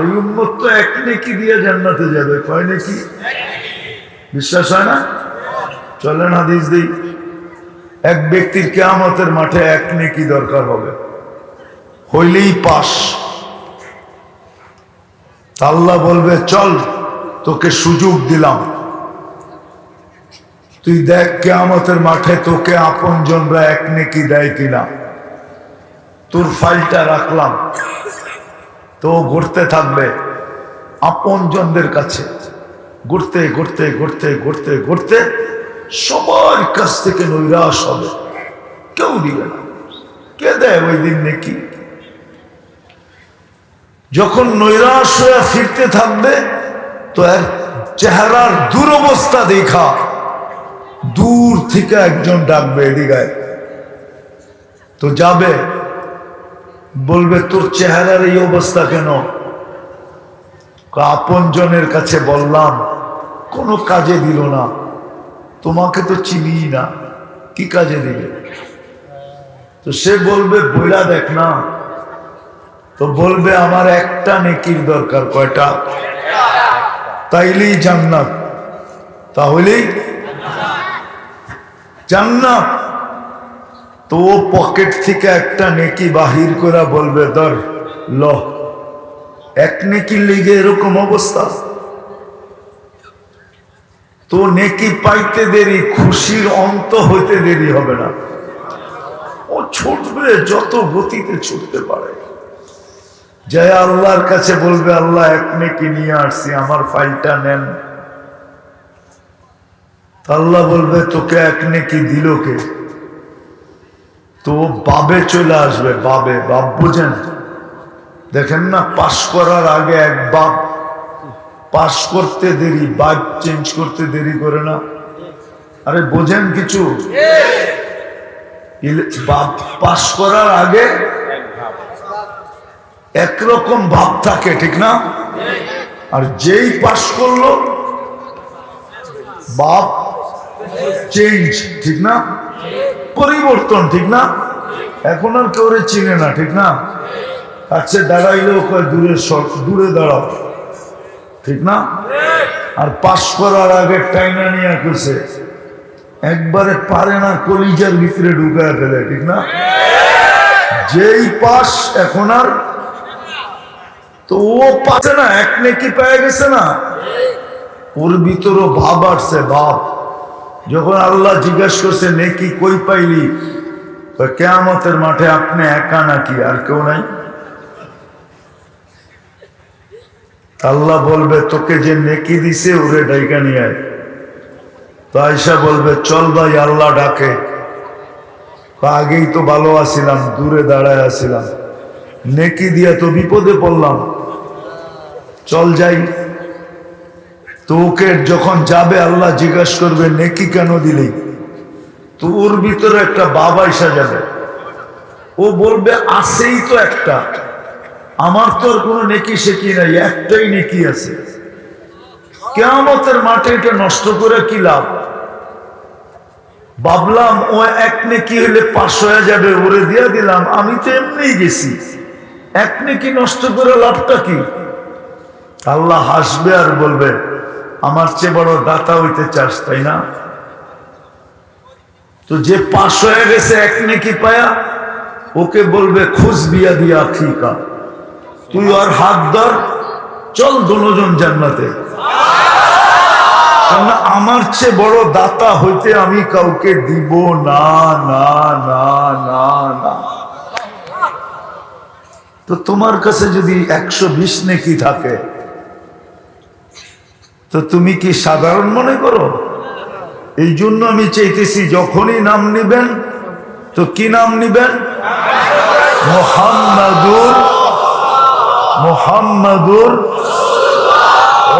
এই উম্মত তো এক নেকি দিয়ে জান্নাতে যাবে, কয় নাকি? বিশ্বাস হয় না? চলেন হাদিস দিই। এক ব্যক্তির কেয়ামতের মাঠে এক নেকি দরকার হবে। হইলেই পাস। আল্লাহ বলবে, চল, তোকে সুযোগ দিলাম। তুই দেখ কেয়ামতের মাঠে তোকে আপন জনরা এক নেকি দেয় কিনা। তোর ফাইলটা রাখলাম। তো ঘুরতে থাকবে আপন জনদের কাছে। ঘুরতে ঘুরতে ঘুরতে ঘুরতে ঘুরতে সবার কাছ থেকে নৈরাশ হবে। কেউ দিবে না। কে দেয় ওই দিন নাকি? যখন নৈরাশ হয়ে ফিরতে থাকবে, তো এর চেহারার দুরবস্থা দেখা। দূর থেকে একজন ডাকবে এদিকে তো যাবে। বলবে, তোর চেহারার এই অবস্থা কেন? আপন জনের কাছে বললাম, কোনো কাজে দিল না। তোমাকে তো চিনি না। কি কাজে দিবে? তো সে বলবে, বইলা দেখ না। তো বলবে, আমার একটা নেকির দরকার, কয়টা? তাইলেই জান্নাত। তাহলেই জান্নাত। তো পকেট থেকে একটা নেকি বাহির করে বলবে, ধর, ল। এক নেকির লিগে এরকম অবস্থা। তো নেকি পাইতে দেরি, খুশির অন্ত হইতে দেরি হবে না। ও ছুটবে, যত গতিতে ছুটতে পারে। জয় আল্লাহর কাছে বলবে, আল্লাহ, এক নেকি নিয়ে আসছি, আমার ফাইলটা নেন। আল্লাহ বলবে, তোকে এক নেকি দিল কে? তো বাবে চলে আসবে, বাবে, বাপ বুঝেন? দেখেন না পাশ করার আগে এক বাপ পাশ করতে দেরি, বাপ চেঞ্জ করতে দেরি করে না। আরে বোঝেন কিছু? বাপ পাশ করার আগে একরকম ভাব থাকে, ঠিক না? আর যেই পাশ করল, বাপ চেঞ্জ ঠিক না? পরিবর্তন, ঠিক না? এখন আর কেউ চিনে না, ঠিক না? কাছে দাঁড়াইলেও কয়, দূরে দূরে দাঁড়াও। ঠিক না? আর পাশ করার আগে টাইনা নিয়ে করছে একবারে পারে না, কলিজার ভিতরে ঢুকায় ফেলে, ঠিক না? যেই পাশ এখন আর, তো ও পাচ্ছে না, এক নেকি পেয়ে গেছে না? ওর ভিতরও ভাব আসছে, ভাব। যখন আল্লাহ জিজ্ঞেস করছে নেকি কই পাইলি? কয়, কেয়ামতের মাঠে আপনি একা নাকি? আর কেউ নাই? আল্লাহ বলবে তোকে যে নেকি দিছে ওরে ডাইকা নিয়ে আয়। তো আয়সা বলবে চল ভাই আল্লাহ ডাকে। আগেই তো ভালো আছিলাম দূরে দাঁড়ায় আছিলাম। নেকি দিয়া তো বিপদে পড়লাম। চল যাই। তো ওকে যখন যাবে, আল্লাহ জিজ্ঞাসা করবে, নেকি কেন দিলি? তো ওর ভিতরে একটা বাবা এসে যাবে। ও বলবে আসেই তো একটা। আমার তো আর কোনো নেকি শেখি নাই, একটাই নেকি আছে। কেয়ামতের মাঠে এটা নষ্ট করে কি লাভ? ভাবলাম, ও এক নেকি হলে পাশ হয়ে যাবে, ওরে দিয়া দিলাম, আমি তো এমনিই গেছি। এক নেকি নষ্ট করে লাভটা কি? আল্লাহ হাসবে আর বলবে আমার চেয়ে বড় দাতা হইতে চাস, তাই না? তো যে পাশ হয়ে গেছে এক নেকি পায়া, ওকে বলবে খুশ বিয়া দিয়া ঠিকা তুই আর হাত ধর, চল দুজন জান্নাতে। কেননা আমার চেয়ে বড় দাতা হইতে আমি কাউকে দিব না না না না না। তো তোমার কাছে যদি একশো বিশ নেকি থাকে তো তুমি কি সাধারণ মনে করো? এই জন্য আমি চাইতেছি যখনই নাম নিবেন, তো কি নাম নিবেন? মোহাম্মদুর মোহাম্মদুর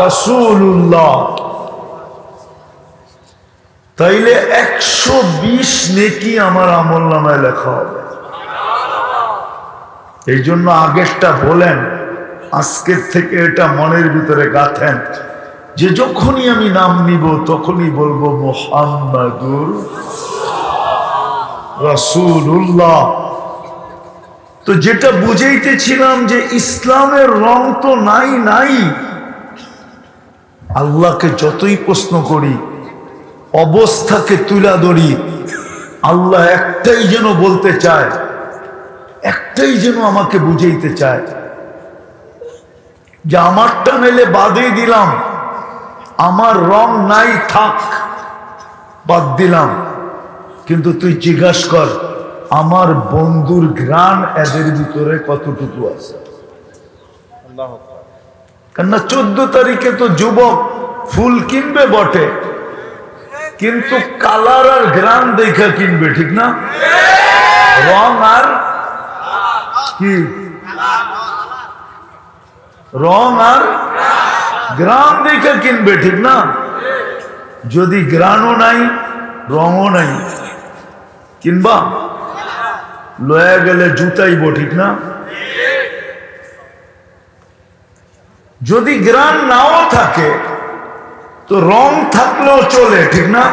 রসুল্লাহ তাইলে একশো বিশ নেকি আমার আমল নামায় লেখা হবে। এই জন্য আগেরটা বলেন, আজকের থেকে এটা মনের ভিতরে গাথেন। যে যখনই আমি নাম নিব, তখনই বলব মোহাম্মদুর রসুল্লাহ তো যেটা বুঝাইতেছিলাম যে ইসলামের রং তো নাই নাই। আল্লাহকে যতই প্রশ্ন করি, অবস্থাকে তুলা ধরি, আল্লাহ একটাই যেন বলতে চায়, একটাই যেন আমাকে বুঝাইতে চায়। যে আমারটা মেলে বাদে দিলাম। আমার রং নাই থাক। বাদ দিলাম। কিন্তু তুই জিজ্ঞাস কর আমার বন্ধুর ঘ্রাণ এদের ভিতরে কতটুকু আছে? কেননা চোদ্দ তারিখে তো যুবক ফুল কিনবে বটে কিন্তু কালার আর গ্রাম দেখা কিনবে ঠিক না? রং আর কি? রং আর গ্রাম দেখে কিনবে, ঠিক না? যদি গ্রানও নাই, রঙও নাই, কিনবা? লয়া গেলে জুতাইব, ঠিক না? যদি গ্রান নাও থাকে, তো রং থাকলেও চলে, ঠিক না?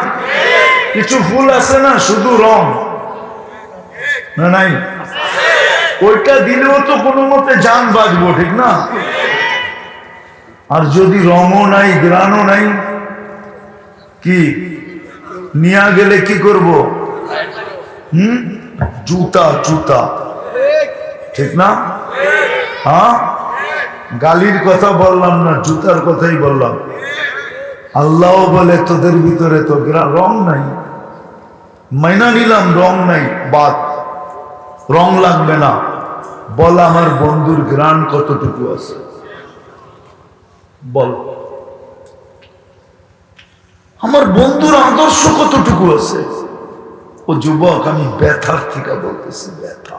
কিছু ফুল আছে না, শুধু রং? না, নাই? ওইটা দিলেও তো কোনো মতে যান বাজবো ঠিক না? আর যদি রঙও নাই, গ্রানও নাই, কি? নিয়ে গেলে কি করব? হুম? জুতা জুতা। ঠিক না? হ্যাঁ? গালির কথা বললাম না, জুতার কথাই বললাম। আল্লাহ বলে, তোদের ভিতরে তো রং নাই। মাইনা নিলাম, রং নাই বাদ রং লাগবে না। বল আমার বন্ধুর গ্রান কতটুকু আছে? বল। আমার বন্ধুর আদর্শ কতটুকু আছে? ও যুবক, আমি ব্যথার থেকে বলতেছি ব্যথা।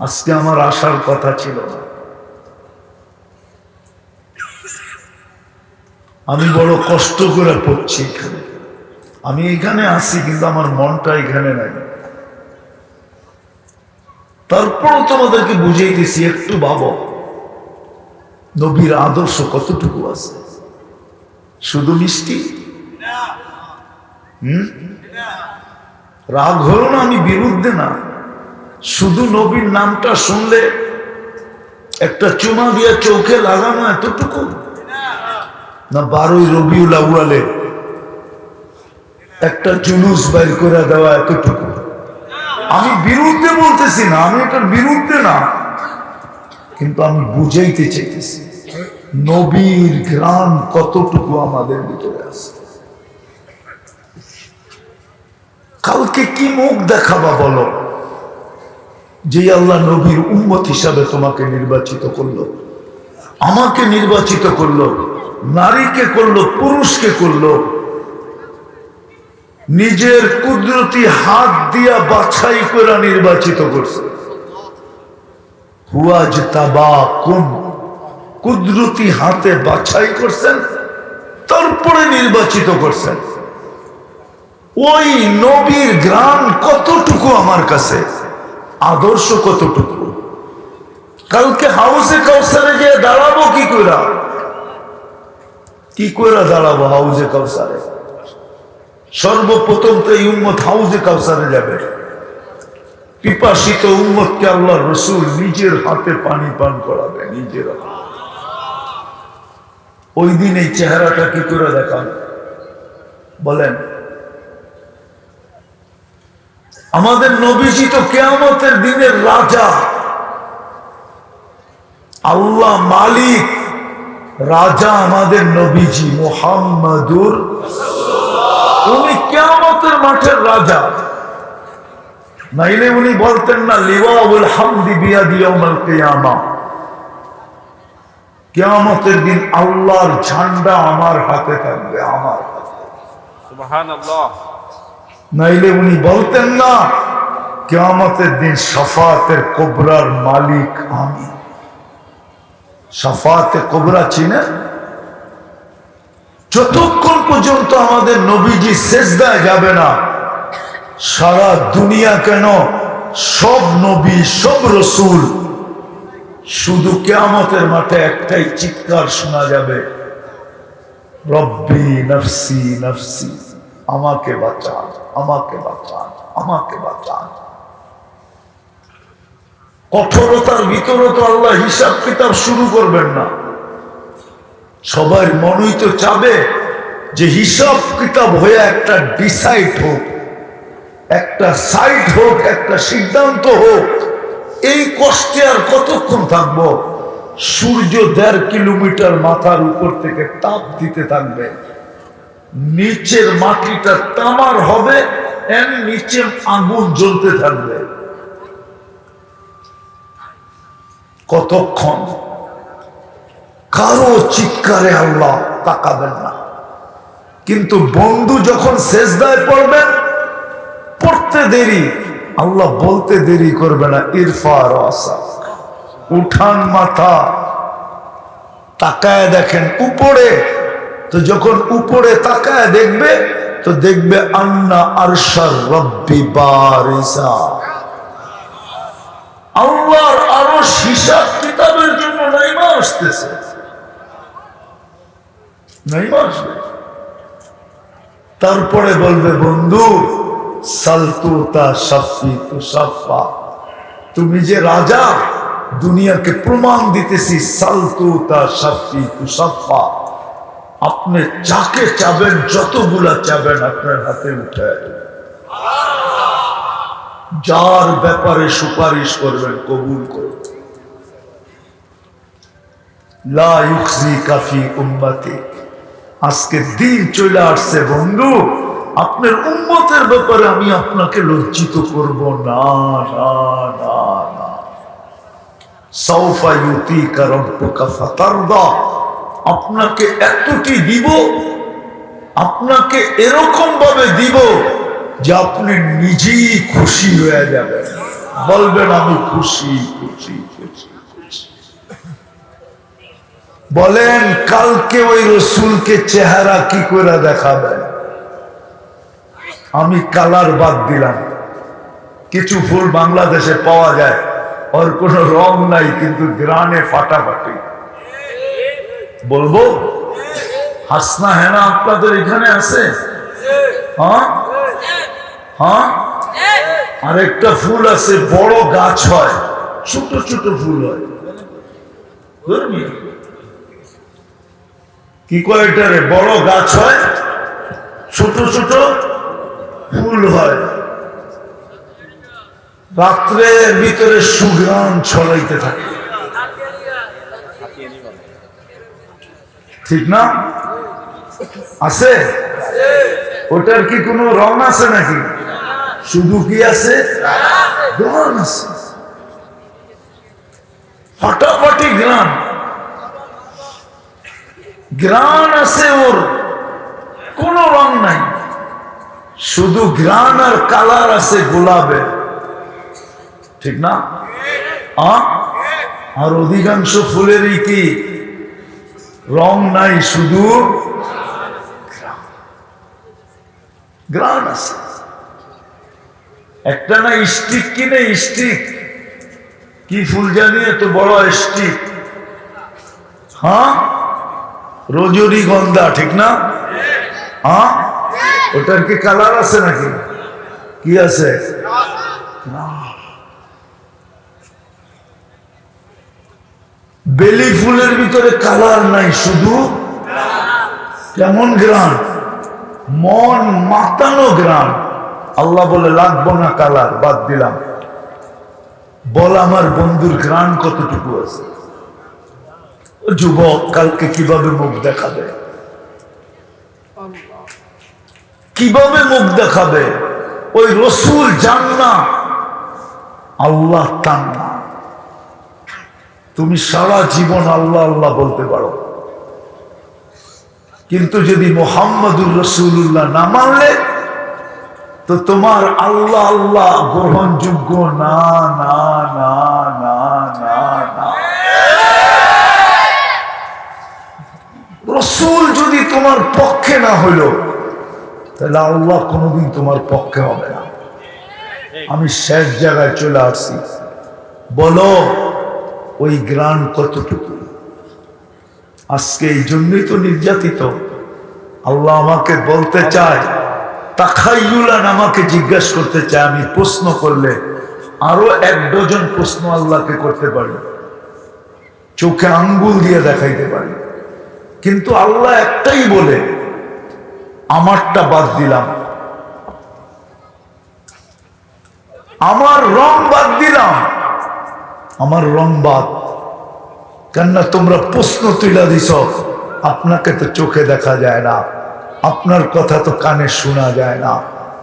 আজকে আমার আসার কথা ছিল না। আমি বড় কষ্ট করে পড়ছি এখানে। আমি এখানে আসি কিন্তু আমার মনটা এখানে নাই। তারপরও তোমাদেরকে বুঝিয়ে দিছি একটু ভাবো। নবীর আদর্শ কতটুকু আছে? শুধু মিষ্টি? রাগ হলো না, আমি বিরুদ্ধে না। শুধু নবীর নামটা শুনলে একটা চুমা দিয়ে চোখে লাগানো এতটুকু? না, বারোই রবিউল আউয়ালে একটা জুলুস বাইর করে দেওয়া এতটুকু। আমি বিরুদ্ধে বলতেছি না, আমি এটার বিরুদ্ধে না। কিন্তু আমি বুঝাইতে চাইতেছি, নবীর গ্রাম কতটুকু আমাদের ভিতরে আছে? কালকে কি মুখ দেখাবা বলো? যে আল্লাহ নবীর উম্মত হিসাবে তোমাকে নির্বাচিত করল, আমাকে নির্বাচিত করল, নারীকে করল, পুরুষকে করল। নিজের কুদরতি হাত দিয়া বাছাই করে নির্বাচিত করছে। কুদরতি হাতে বাছাই করছেন, তারপরে নির্বাচিত করছেন। ওই নবীর গ্রাম কতটুকু আমার কাছে? আদর্শ কতটুকু? কালকে হাউসে কাউসারে গিয়ে দাঁড়াবো কি কইরা? কি কইরা দাঁড়াবো হাউসে কাউসারে? সর্বপ্রথম তো এই উম্মত হাউজে কাউসারে যাবে। পিপাসিত উম্মতকে আল্লাহ রসুল নিজের হাতে পানি পান করাবে নিজের। ওই দিন এই চেহারাটা কি করে দেখান? বলেন, আমাদের নবীজি তো কেয়ামতের দিনের রাজা। আল্লাহ মালিক, রাজা আমাদের নবীজি মোহাম্মদুর উনি কেয়ামতের মাঠের রাজা। নাইলে উনি বলতেন না লিওয়াউল হামদি বিয়াদি ইয়াউমাল কিয়ামা। কেয়ামতের দিন আল্লাহর ঝান্ডা আমার হাতে থাকবে আমার নাইলে উনি বলতেন না কেয়ামতের দিন সাফাতের কোবরার মালিক আমি। সাফাতে কোবরা চিনে যতক্ষণ পর্যন্ত আমাদের নবীজি শেষদায় যাবে না সারা দুনিয়া কেন? সব নবী, সব রসুল। শুধু কেয়ামতের মাঠে একটাই চিৎকার শোনা যাবে। রব্বি নফসি নফসি, আমাকে বাঁচান আমাকে বাঁচান আমাকে বাঁচান। কঠোরতার ভিতরে তো আল্লাহ হিসাব কিতাব শুরু করবেন না। সবার মনই তো চাবে যে হিসাব কিতাব হয়ে একটা ডিসাইড হোক। একটা সাইড হোক, একটা সিদ্ধান্ত হোক, এই কষ্টে আর কতক্ষণ থাকব? সূর্য দেড় কিলোমিটার মাথার উপর থেকে তাপ দিতে থাকবে। নিচের মাটিটা তামার হবে নিচে আগুন জ্বলতে থাকবে। কতক্ষণ? কারও চিৎকারে আল্লাহ তাকাবেন না। কিন্তু বন্ধু যখন শেষদায় পড়বেন পড়তে দেরি, আল্লাহ বলতে দেরি করবে না ইরফা রসা উঠান মাথা, তাকায় দেখেন উপরে, তো যখন উপরে তাকায় দেখবে, তো দেখবে আন্না আরশার রব্বি বারিসা। আল্লাহর আরও হিসাব কিতাবের জন্য নাইমা আসতেছে। আসবে। তারপরে বলবে, বন্ধু তুমি যে রাজা, দুনিয়াকে প্রমাণ দিতেছি সালতুতা সাফি তু সাফা আপনি যাকে চাবেন, যতগুলা চাবেন, আপনার হাতে উঠে। যার ব্যাপারে সুপারিশ করবেন, কবুল করবেন আজকে দিন চলে আসছে, বন্ধু। আপনার উম্মতের ব্যাপারে আমি আপনাকে লজ্জিত করব না না না আপনাকে এতটি দিব, আপনাকে এরকম ভাবে দিব যে আপনি নিজেই খুশি হয়ে যাবেন। বলবেন, আমি খুশি খুশি খুশি। বলেন, কালকে ওই রসুলকে চেহারা কি করে দেখাবেন? আমি কালার বাদ দিলাম। কিছু ফুল বাংলাদেশে পাওয়া যায়। ওর কোনো রং নাই, কিন্তু গ্রানে ফাটাফাটি। বলব? হাসনা হেনা আপনাদের এখানে আছে? হ্যাঁ? হ্যাঁ? আরেকটা ফুল আছে, বড় গাছ হয়। ছোট ছোট ফুল হয়। কি কয় এটারে বড় গাছ হয়? ছোট ছোট? ফুল হয়। রাত্রে ভিতরে সুগ্রাম ছড়াইতে থাকে। ঠিক না? আছে? ওটার কি কোনো রং আছে নাকি? শুধু কি আছে? গ্রাম ফাটাফাটি গ্রাম গ্রান আছে ওর। কোন রং নাই। শুধু গ্রান আর কালার আছে গোলাপের ঠিক না? আর অধিকাংশ ফুলেরই কি? রং নাই, শুধু গ্রান আছে। একটা না স্টিক কিনে স্টিক? কি ফুল জানি, এত বড় স্টিক। হ্যাঁ? রজনীগন্ধা, ঠিক না? হ্যাঁ? ওটার কি কালার আছে নাকি? কি আছে? বেলি ফুলের ভিতরে কালার নাই, শুধু কেমন গ্রান মন মাতানো গ্রান আল্লাহ বলে, লাগবো না কালার, বাদ দিলাম। বল আমার বন্ধুর গ্রান কতটুকু আছে? যুবক, কালকে কীভাবে মুখ দেখাবে? কীভাবে মুখ দেখাবে? ওই রসুল জান না আল্লাহ টান না। তুমি সারা জীবন আল্লাহ আল্লাহ বলতে পারো। কিন্তু যদি মোহাম্মদুর রসুল্লাহ না মানলে, তো তোমার আল্লাহ আল্লাহ গ্রহণযোগ্য না না না না না না। রসুল যদি তোমার পক্ষে না হইল তাহলে আল্লাহ কোনোদিন তোমার পক্ষে হবে না। আমি শেষ জায়গায় চলে আসছি। বলো, ওই গ্রান কতটুকু? আজকে এই জন্যই তো নির্যাতিত। আল্লাহ আমাকে বলতে চায় তাকাইয়ুলান আমাকে জিজ্ঞাসা করতে চায়, আমি প্রশ্ন করলে আরও এক ডজন প্রশ্ন আল্লাহকে করতে পারি। চোখে আঙ্গুল দিয়ে দেখাইতে পারি। কিন্তু আল্লাহ একটাই বলে আমারটা বাদ দিলাম। আমার রং বাদ দিলাম। আমার রং বাদ। কেননা তোমরা প্রশ্ন তুলে দিছ, আপনাকে তো চোখে দেখা যায় না। আপনার কথা তো কানে শোনা যায় না।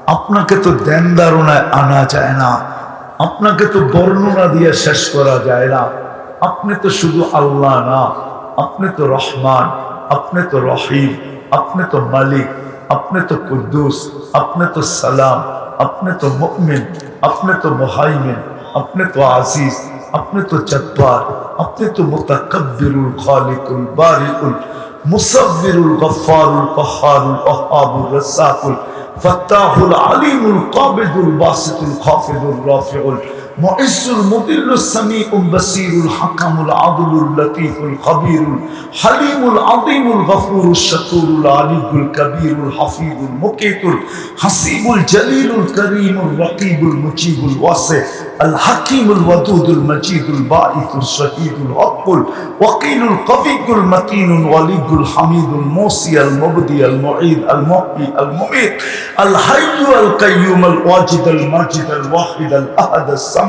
আপনাকে তো দেন ধারণায় আনা যায় না। আপনাকে তো বর্ণনা দিয়ে শেষ করা যায় না। আপনি তো শুধু আল্লাহ না, আপনি তো রহমান, আপনি তো রহিম, আপনি তো মালিক। আপনি তো কুদ্দুস, আপনি তো সালাম, আপনি তো মুমিন, আপনি তো মুহাইমিন, আপনি তো আজিজ, আপনি তো জব্বার, আপনি তো মুতাকাব্বিরুল খালিকুল বারিকুল মুসাব্বিরুল গফফারুল কহারুল ওয়াহাবুর রাসাকুল ফাত্তাহুল আলিমুল কাবিদুল বাসিতুল খাফিদুল রাফিউল। معز المضل السميع البصير الحكم العدل اللطيف الخبير الحليم العظيم الغفور الشكور العلي الكبير الحفيظ المقيت الحسيب الجليل الكريم الرقيب المجيب الواسع الحكيم الودود المجيد الباعث الشهيد الحق الوكيل القوي المتين الولي الحميد الموصي المبدي المعيد المحيي المميت الحي القيوم الواجد الماجد الواحد الأحد الصمد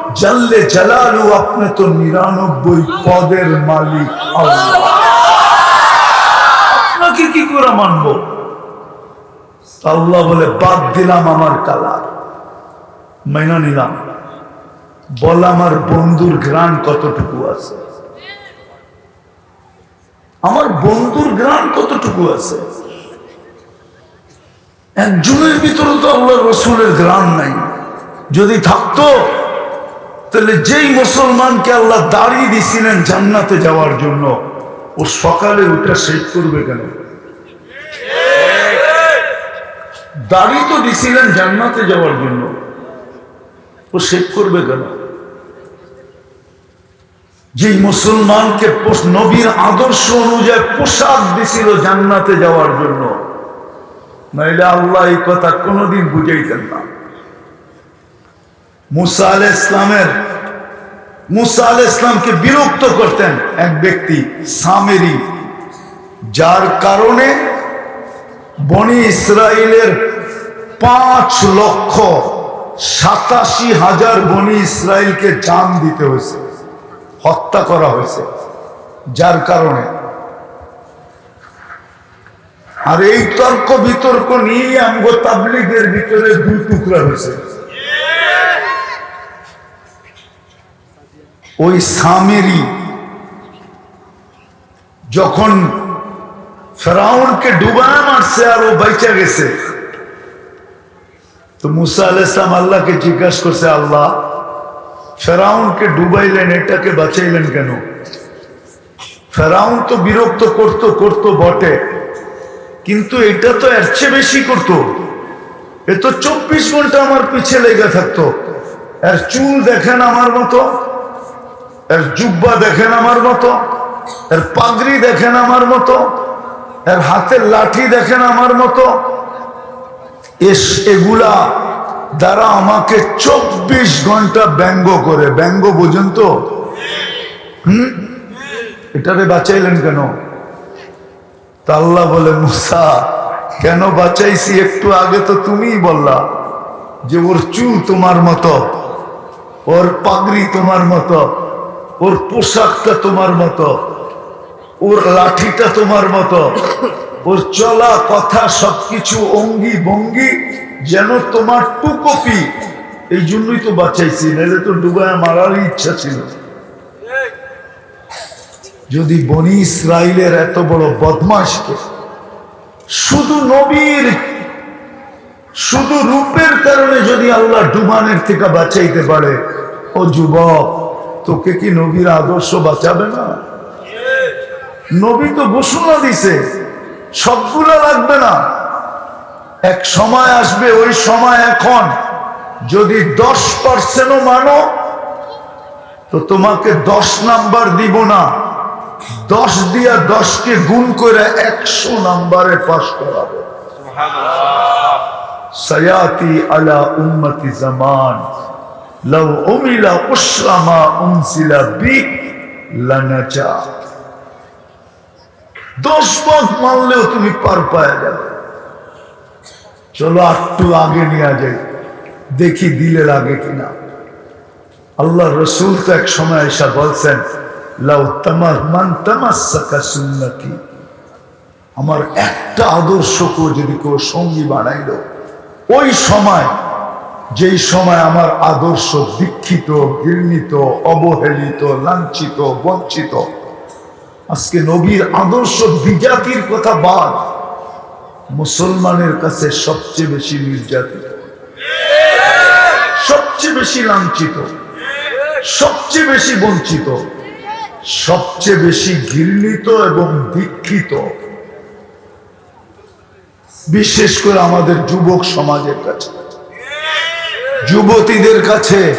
জাল্লে জালালু, আপনি তো নিরানব্বই পদের মালিক। আপনাকে কি করে মানব? আল্লাহ বলে, বাদ দিলাম আমার কালার। মাইনা নিলাম। বল আমার বন্ধুর গ্রান কতটুকু আছে? আমার বন্ধুর গ্রান কতটুকু আছে? একজনের ভিতরে তো আল্লাহ রসুলের গ্রান নাই। যদি থাকতো তাহলে যেই মুসলমানকে আল্লাহ দাঁড়িয়ে দিছিলেন জান্নাতে যাওয়ার জন্য, ও সকালে উঠে শেখ করবে কেন? দাড়ি তো দিছিলেন জান্নাতে যাওয়ার জন্য, ও শেখ করবে কেন? যেই মুসলমানকে নবীর আদর্শ অনুযায়ী পোশাক দিছিল জান্নাতে যাওয়ার জন্য, নাইলে আল্লাহ এই কথা কোনোদিন বুঝাইতেন না। মুসা আল ইসলামের মুসা আল ইসলামকে বিরক্ত করতেন এক ব্যক্তি সামেরি, যার কারণে বনি ইসরায়েলের পাঁচ লক্ষ সাতাশি হাজার বনি ইসরায়েলকে জান দিতে হয়েছে, হত্যা করা হয়েছে, যার কারণে। আর এই তর্ক বিতর্ক নিয়ে আমগো তাবলিগের ভিতরে দুই টুকরা হয়েছে ওই সামেরি যখন ফেরাউনকে ডুবায় মারছে আর ও বাইচা গেছে, তো মুসা আল ইসলাম আল্লাহকে জিজ্ঞাসা করছে, আল্লাহ, ফেরাউনকে ডুবাইলেন, এটাকে বাঁচাইলেন কেন? ফেরাউন তো বিরক্ত করতো করতো বটে, কিন্তু এটা তো এর চেয়ে বেশি করতো। এ তো চব্বিশ ঘণ্টা আমার পিছে লেগে থাকতো। এর চুল দেখেন আমার মতো? এর জুব্বা দেখেন আমার মতো, এর পাগড়ি দেখেন আমার মতো, এর হাতের লাঠি দেখেন আমার মতো। এস, এগুলা দ্বারা আমাকে চব্বিশ ঘণ্টা ব্যঙ্গ করে। ব্যঙ্গ বোঝেন তো? হম? এটারে বাঁচাইলেন কেন? তা আল্লাহ বলে, মুসা, কেন বাঁচাইছি? একটু আগে তো তুমিই বললা যে ওর চুল তোমার মতো, ওর পাগড়ি তোমার মতো। ওর পোশাকটা তোমার মতো, ওর লাঠিটা তোমার মতো, ওর চলা কথা সবকিছু অঙ্গি ভঙ্গি যেন তোমার টু কপি এই জন্যই তো বাঁচাইছি, নাহলে তো ডুবায় মারারই ইচ্ছা ছিল। যদি বনি ইসরায়েলের এত বড় বদমাসকে শুধু নবীর, শুধু রূপের কারণে যদি আল্লাহ ডুবানের থেকে বাঁচাইতে পারে, ও যুবক তোকে কি নবীর আদর্শ বাঁচাবে না? নবী তো ঘোষণা দিছে সবগুলো লাগবে না। এক সময় আসবে ওই সময় এখন। যদি দশ পার্সেন্টও মানো তো তোমাকে দশ নাম্বার দিব না। দশ দিয়া দশকে গুণ করে একশো নাম্বারে পাশ করাবো। সয়াতি আলা উম্মতি জামান। উনসিলা বি লানাচা দশ ভাগ মানলেও তুমি পার পায় যাবে চলো একটু আগে নিয়ে যাই, দেখি দিলে লাগে কিনা। আল্লাহ রসুল তো এক সময় এসা বলছেন, লাউ তামার মান তামাসাকা সুন্নতি। আমার একটা আদর্শকেও যদি কেউ সঙ্গী বানাইল, ওই সময় যেই সময় আমার আদর্শ দীক্ষিত, ঘৃণিত, অবহেলিত, লাঞ্ছিত, বঞ্চিত। আজকে নবীর আদর্শ বিজাতির কথা বাদ, মুসলমানের কাছে সবচেয়ে বেশি নির্যাতিত, সবচেয়ে বেশি লাঞ্ছিত, সবচেয়ে বেশি বঞ্চিত, সবচেয়ে বেশি ঘৃণিত এবং দীক্ষিত। বিশেষ করে আমাদের যুবক সমাজের কাছে। যুবতীদের কাছে,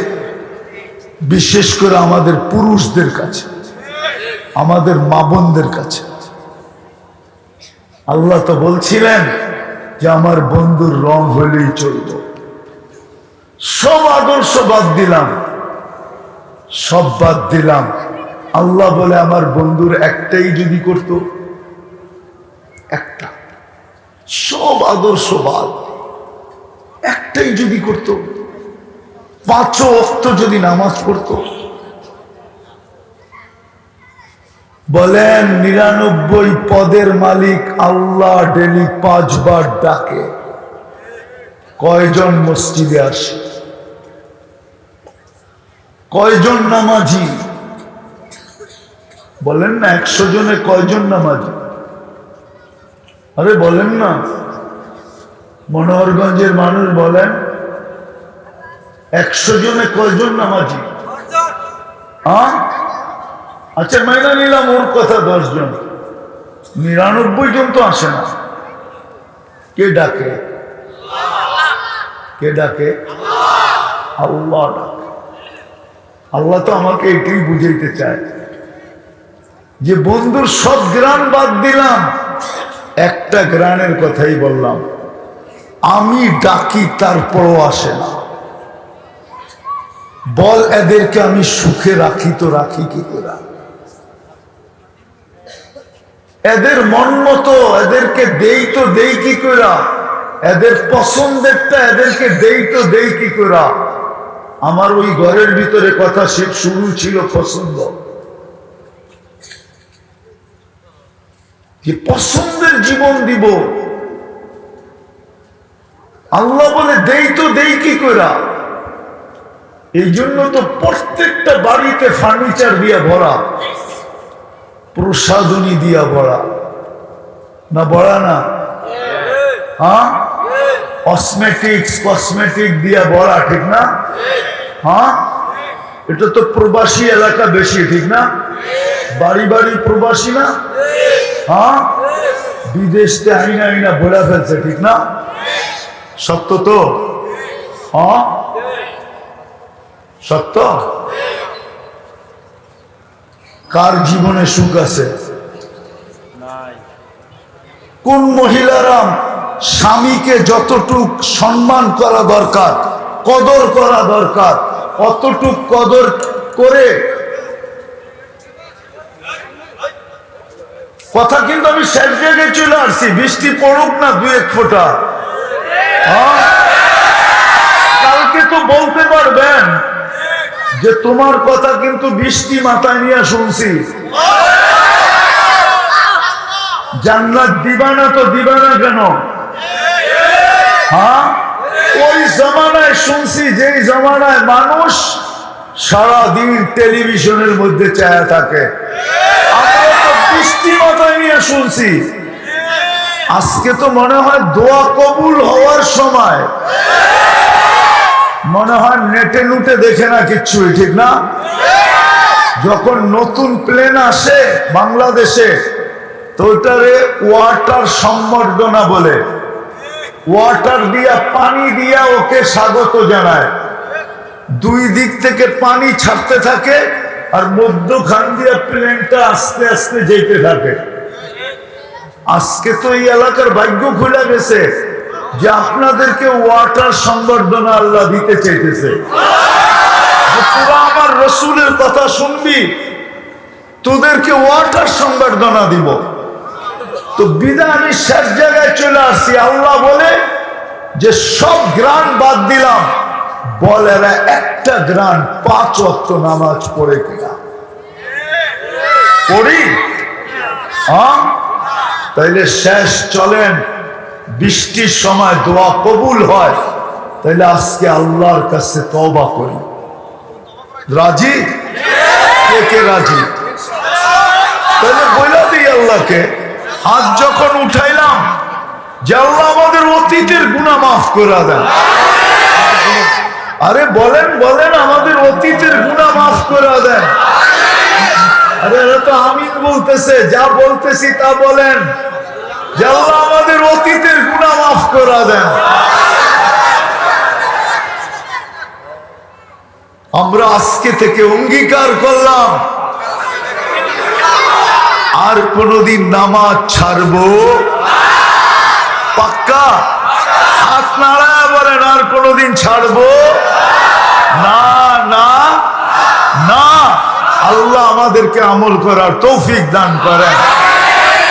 বিশেষ করে আমাদের পুরুষদের কাছে, আমাদের মা বোনদের কাছে। আল্লাহ তো বলছিলেন যে আমার বন্ধুর রং হলেই চলব। সব আদর্শ বাদ দিলাম। সব বাদ দিলাম। আল্লাহ বলে আমার বন্ধুর একটাই যদি করত, একটা। সব আদর্শ বাদ। একটাই যদি করত পাঁচ অক্ত যদি নামাজ পড়তো। বলেন, নিরানব্বই পদের মালিক আল্লাহ ডেলি পাঁচবার ডাকে। কয়জন মসজিদে আসে? কয়জন নামাজি? বলেন না, একশো জনে কয়জন নামাজি? আরে বলেন না। মনোহরগঞ্জের মানুষ বলেন একশো জনে কয়জন নামাজি? হ্যাঁ? আচ্ছা মাইনা নিলাম ওর কথা দশ জন নিরানব্বই জন তো আসে না। কে ডাকে? কে ডাকে? আল্লাহ ডাকে। আল্লাহ তো আমাকে এটাই বুঝাইতে চায়। যে বন্ধুর সব গ্রান বাদ দিলাম, একটা গ্রানের কথাই বললাম, আমি ডাকি তারপরও আসে না। বল এদেরকে আমি সুখে রাখি তো রাখি কি করে? এদের মন মতো এদেরকে দেই তো দেই কি করা? এদের পছন্দেরটা এদেরকে দেই তো দেই কি করা? আমার ওই ঘরের ভিতরে কথা শুরু ছিল পছন্দ। যে পছন্দের জীবন দিব। আল্লাহ বলে দেই তো দেই কি করা? এই জন্য তো প্রত্যেকটা বাড়িতে ফার্নিচার দিয়া ভরা প্রসাদনী দিয়া ভরা। না ভরা না? হ্যাঁ? কসমেটিক্স কসমেটিক দিয়া ভরা, ঠিক না? হ্যাঁ? এটা তো প্রবাসী এলাকা বেশি, ঠিক না? বাড়ি বাড়ি প্রবাসী না? হ্যাঁ? বিদেশতে আইনা আইনা ভরা ফেলছে, ঠিক না? সত্য তো? হ্যাঁ? সত্য? কার জীবনে সুখ আছে? কোন মহিলারা স্বামীকে যতটুক সম্মান করা দরকার কদর করা দরকার কতটুক কদর করে কথা কিন্তু আমি শেষ জায়গায় চলে আসছি বৃষ্টি পড়ুক না দু এক ফোঁটা? কালকে তো বলতে পারবেন যে তোমার কথা কিন্তু বৃষ্টি মাথায় নিয়ে শুনছি। জান্নাত দিবা না তো দিবা না কেন? হ্যাঁ? ওই জমানায় শুনছি, যেই জমানায় মানুষ সারাদিন টেলিভিশনের মধ্যে চায়া থাকে। বৃষ্টি মাথায় নিয়ে শুনছি। আজকে তো মনে হয় দোয়া কবুল হওয়ার সময়। মনে হয় নেটে নুটে দেখে না কিচ্ছুই, ঠিক না? যখন নতুন প্লেন আসে বাংলাদেশে, তো ওটারে ওয়াটার সম্বর্ধনা বলে। ওয়াটার দিয়া, পানি দিয়া ওকে স্বাগত জানায়। দুই দিক থেকে পানি ছাড়তে থাকে আর মধ্যখান দিয়ে প্লেনটা আস্তে আস্তে যেতে থাকে। আজকে তো এই এলাকার ভাগ্য খুলে গেছে। যে আপনাদেরকে ওয়াটার সংবর্ধনা আল্লাহ দিতে চাইতেছে। তোরা আমার রসুলের কথা শুনবি, তোদেরকে ওয়াটার সংবর্ধনা দিব। তো আমি শেষ জায়গায় চলে আসছি। আল্লাহ বলে যে সব গ্রান বাদ দিলাম। বল এরা একটা গ্রান পাঁচ অক্ট নামাজ পড়ে কিনা। পড়ি? হ্যাঁ? তাইলে শেষ, চলেন। বৃষ্টির সময় দোয়া কবুল হয় তাইলে আজকে আল্লাহর কাছে তওবা করি। রাজি? কে কে রাজি? তাহলে বলে দিই আল্লাহকে, হাত যখন উঠাইলাম, যে আল্লাহ আমাদের অতীতের গুণা মাফ করে দেন। আরে বলেন বলেন, আমাদের অতীতের গুণা মাফ করে দেন। আরে তো আমিন বলতেছে, যা বলতেছি তা বলেন। আল্লাহ আমাদের অতীতের গুণা মাফ করে দেন। আমরা আজকে থেকে অঙ্গীকার করলাম। আর কোনদিন নামাজ ছাড়বো? পাক্কা? হাত নাড়ায় বলেন, আর কোনদিন ছাড়বো? না না। আল্লাহ আমাদেরকে আমল করার তৌফিক দান করেন।